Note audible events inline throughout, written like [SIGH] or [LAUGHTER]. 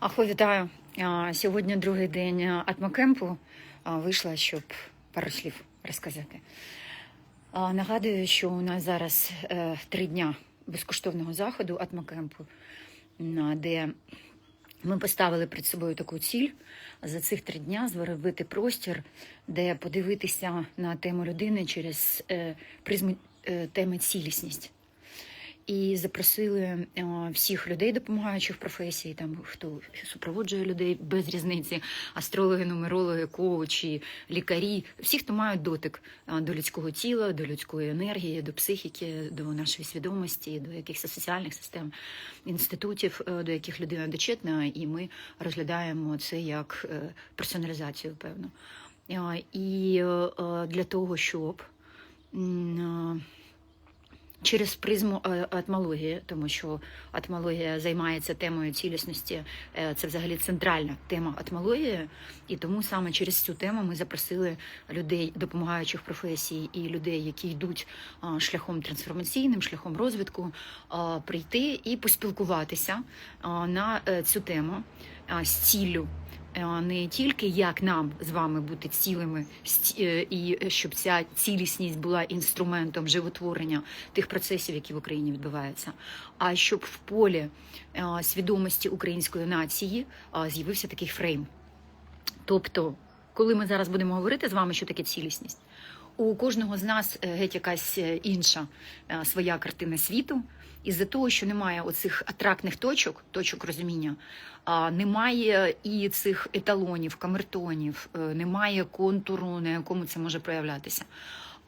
Ахо, вітаю. Сьогодні другий день атмокемпу. Вийшла, щоб пару слів розказати. Нагадую, що у нас зараз е, три дня безкоштовного заходу атмокемпу, де ми поставили перед собою таку ціль за цих три дня зробити простір, де подивитися на тему людини через е, призму е, теми цілісність. І запросили е, всіх людей, допомагаючих професій, там хто супроводжує людей без різниці, астрологи, нумерологи, коучі, лікарі, всі, хто мають дотик е, до людського тіла, до людської енергії, до психіки, до нашої свідомості, до якихось соціальних систем, інститутів, е, до яких людина дочетна, і ми розглядаємо це як персоналізацію, певно. І для того, щоб через призму е, атмології, тому що атмологія займається темою цілісності. е, Це взагалі центральна тема атмології, і тому саме через цю тему ми запросили людей, допомагаючих професій, і людей, які йдуть шляхом трансформаційним, шляхом розвитку, прийти і поспілкуватися на е, цю тему з ціллю. Е, Не тільки як нам з вами бути цілими, е, і щоб ця цілісність була інструментом животворення тих процесів, які в Україні відбуваються, а щоб в полі е, свідомості української нації з'явився такий фрейм. Тобто, коли ми зараз будемо говорити з вами, що таке цілісність, у кожного з нас геть якась інша своя картина світу. Із-за того, що немає оцих атрактних точок, точок розуміння, немає і цих еталонів, камертонів, е, немає контуру, на якому це може проявлятися.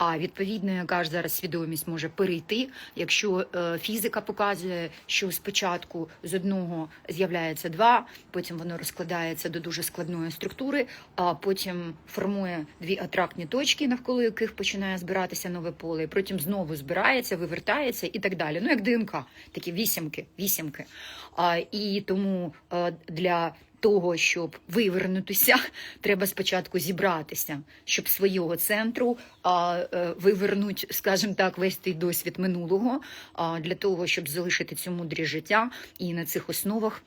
А відповідно, яка ж зараз свідомість може перейти, якщо е, фізика показує, що спочатку з одного з'являється два, потім воно розкладається до дуже складної структури, а потім формує дві атрактні точки, навколо яких починає збиратися нове поле, і потім знову збирається, вивертається і так далі. Ну як ДНК, такі вісімки, вісімки. А, і тому е, для того, щоб вивернутися, [LAUGHS] треба спочатку зібратися, щоб свого центру а, е, вивернуть, скажімо так, весь той досвід минулого, а, для того, щоб залишити цю мудрість життя і на цих основах.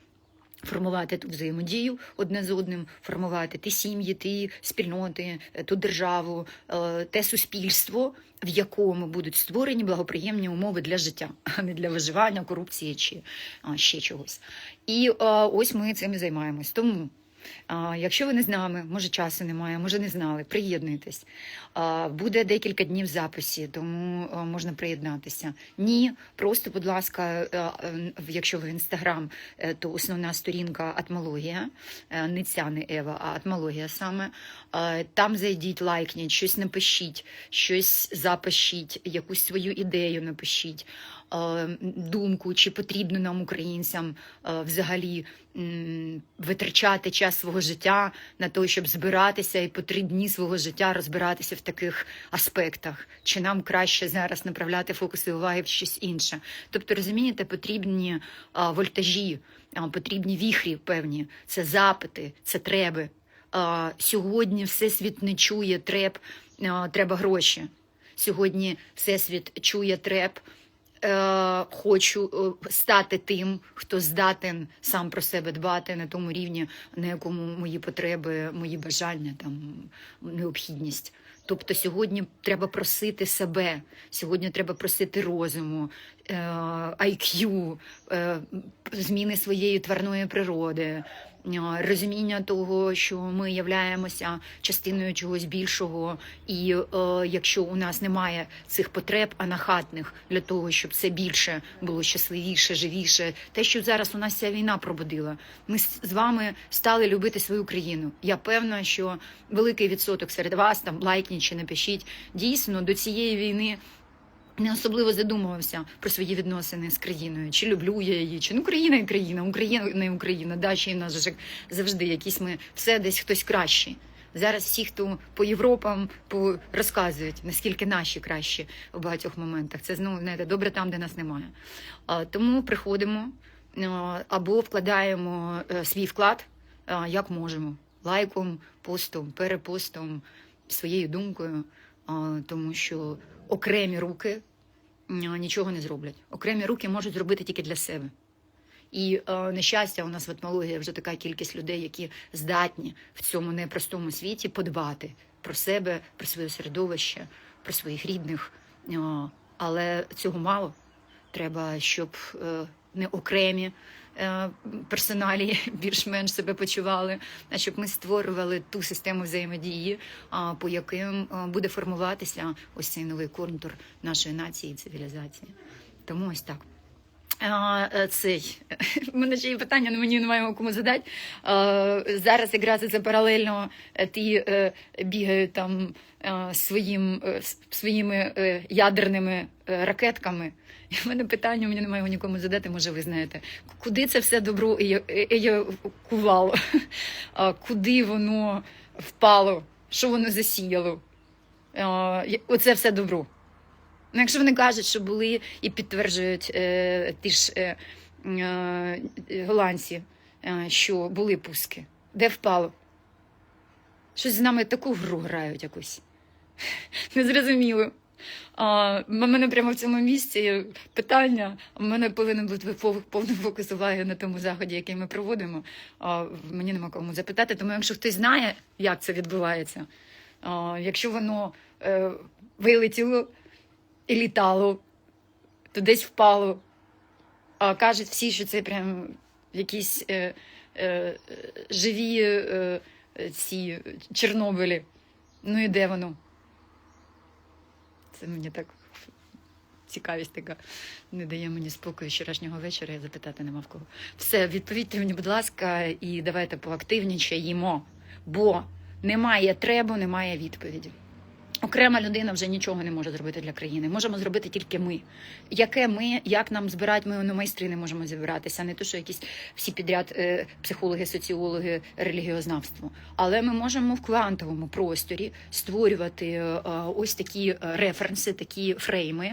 Формувати ту взаємодію одне з одним, формувати ті сім'ї, ті спільноти, е, ту державу, е, те суспільство, в якому будуть створені благоприємні умови для життя, а не для виживання, корупції чи ще чогось. І е, ось ми цим і займаємось. Тому. Якщо ви не з нами, може часу немає, може не знали, приєднуйтесь. Буде декілька днів записі, тому можна приєднатися. Ні, просто, будь ласка, е, е, якщо ви в інстаграм, е, то основна сторінка атмологія, не ця не Ева, а атмологія саме. Там зайдіть, лайкніть, щось напишіть, щось запишіть, якусь свою ідею напишіть. Е, Думку, чи потрібно нам, українцям, е, взагалі витрачати час свого життя на те, щоб збиратися і по три дні свого життя розбиратися в таких аспектах, чи нам краще зараз направляти фокуси уваги в щось інше. Тобто, розумієте, потрібні вольтажі, а, потрібні віхрі певні, це запити, це треби. Сьогодні всесвіт не чує треб, треба гроші. Сьогодні всесвіт чує треб. Е, хочу е, стати тим, хто здатен сам про себе дбати на тому рівні, на якому мої потреби, мої бажання, там необхідність. Тобто сьогодні треба просити себе, сьогодні треба просити розуму, е, IQ, е, зміни своєї тварної природи, розуміння того, що ми являємося частиною чогось більшого, і е, якщо у нас немає цих потреб анахатних для того, щоб це більше було щасливіше, живіше, те, що зараз у нас ця війна пробудила, ми з з вами стали любити свою країну. Я певна, що великий відсоток серед вас там лайкніть чи напишіть дійсно до цієї війни не особливо задумувався про свої відносини з країною. Чи люблю я її, чи ну країна і країна, Україна не Україна. Да, чи нас же завжди якісь ми все десь хтось кращий. Зараз всі, хто по Європам по розказують, наскільки наші кращі в багатьох моментах. Це знову знаєте, добре там, де нас немає. А, тому приходимо або вкладаємо е, свій вклад, як можемо, лайком, постом, перепостом, своєю думкою, тому що окремі руки нічого не зроблять. Окремі руки можуть зробити тільки для себе. І е, нещастя, у нас в етмології вже така кількість людей, які здатні в цьому непростому світі подбати про себе, про своє середовище, про своїх рідних. Е, але цього мало. Треба, щоб е, не окремі е, персоналі [LAUGHS] більш-менш себе почували, а щоб ми створювали ту систему взаємодії, а, по яким е, буде формуватися ось цей новий контур нашої нації і цивілізації. Тому ось так. Е, цей [LAUGHS] У мене ще є питання, але мені немає кому задати. А, зараз якраз це паралельно е, ті е, бігають там е, своїм, е, своїми е, ядерними е, ракетками. І в мене питання, мені немає нікому задати, може ви знаєте. Куди це все добро е-? [LAUGHS] А, Куди воно впало? Що воно засіяло? Оце все добро. Ну, якщо вони кажуть, що були і підтверджують е, ті ж е, е, голландці, е, що були пуски, де впало? Щось з нами таку гру грають якусь. [LAUGHS] Незрозуміло. А, в мене прямо в цьому місці питання. У мене повинен бути пов- повний фокус уваги на тому заході, який ми проводимо. А, мені нема кому запитати. Тому якщо хтось знає, як це відбувається, а, якщо воно е, вилетіло і літало, то десь впало. А кажуть всі, що це прям якісь е, е, живі е, ці Чорнобилі. Ну і де воно? Це мені так цікавість така не дає мені спокою вчорашнього вечора, я запитати нема в кого. Все, відповідьте мені, будь ласка, і давайте поактивнічаємо, бо немає треба, немає відповіді. Окрема людина вже нічого не може зробити для країни. Можемо зробити тільки ми. Яке ми, як нам збирати, ми ну, майстри не можемо зібратися, не то, що якісь всі підряд е, психологи, соціологи, релігіознавство. Але ми можемо в квантовому просторі створювати е, ось такі е, референси, такі фрейми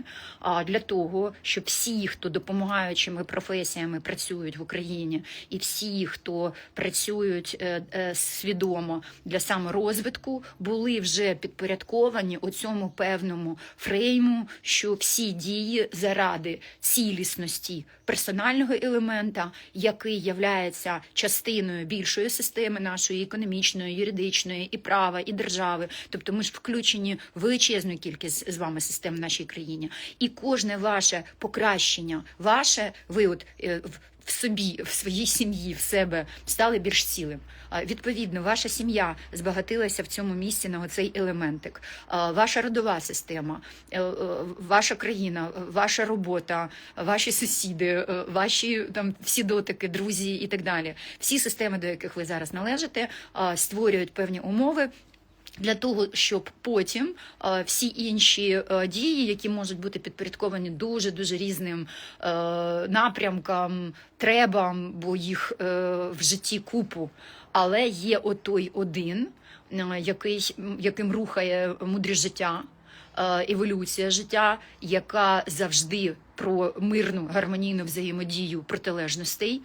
для того, щоб всі, хто допомагаючими професіями працюють в Україні, і всі, хто працюють е, е, свідомо для саморозвитку, були вже підпорядковані у цьому певному фрейму, що всі дії заради цілісності персонального елемента, який являється частиною більшої системи нашої економічної, юридичної і права, і держави. Тобто ми ж включені в величезну кількість з вами систем в нашій країні. І кожне ваше покращення, ваше ви от е, в- собі, в своїй сім'ї, в себе стали більш цілим. Відповідно, ваша сім'я збагатилася в цьому місці на оцей елементик. Ваша родова система, е, е, ваша країна, ваша робота, ваші сусіди, е, ваші там всі дотики, друзі і так далі. Всі системи, до яких ви зараз належите, створюють певні умови. Для того щоб потім е, всі інші е, дії, які можуть бути підпорядковані дуже дуже різним е, напрямкам, требам, бо їх в житті купу, але є отой один, який яким рухає мудрість життя. Е, Еволюція життя, яка завжди про мирну гармонійну взаємодію протилежностей,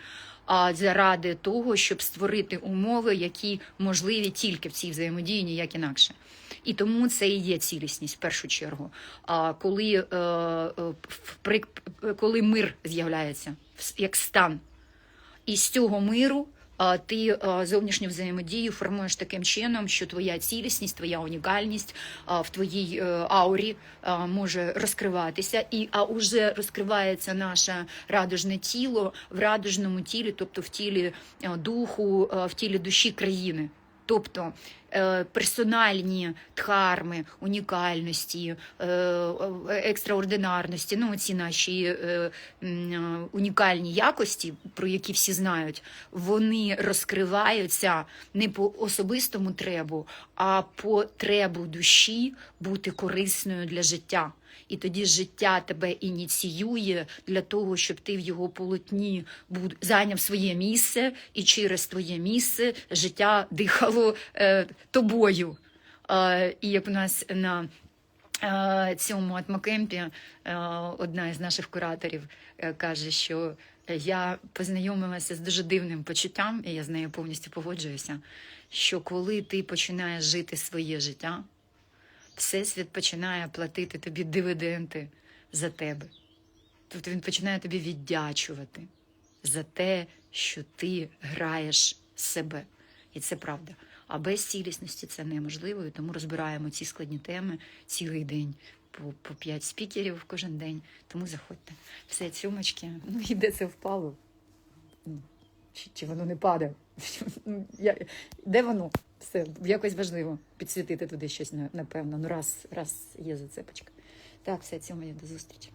а заради того, щоб створити умови, які можливі тільки в цій взаємодії, ніяк інакше. І тому це і є цілісність в першу чергу. А коли, е, е, коли мир з'являється як стан, і з цього миру ти зовнішню взаємодію формуєш таким чином, що твоя цілісність, твоя унікальність в твоїй е, аурі може розкриватися, і а уже розкривається наше радужне тіло в радужному тілі, тобто в тілі духу, в тілі душі країни. Тобто е, персональні дхарми, унікальності, е, е, екстраординарності, ну ці наші унікальні якості, про які всі знають, вони розкриваються не по особистому требу, а по требу душі бути корисною для життя. І тоді життя тебе ініціює для того, щоб ти в його полотні буд- зайняв своє місце, і через твоє місце життя дихало е, тобою. Е, і як у нас на е, цьому атмокемпі е, одна із наших кураторів е, каже, що я познайомилася з дуже дивним почуттям, і я з нею повністю погоджуюся. Що коли ти починаєш жити своє життя, Всесвіт починає платити тобі дивіденди за тебе. Тобто він починає тобі віддячувати. за те, що ти граєш себе. І це правда. А без цілісності це неможливо, і тому розбираємо ці складні теми цілий день по, по 5 спікерів кожен день. Тому заходьте. Все, цюмочки. Ну і де це впало? Чи, чи воно не падає? [LAUGHS] Ну, я, де воно? Все, якось важливо підсвітити туди щось, напевно. Ну, раз, раз є зацепочка. Так, все, цьому я до зустрічі.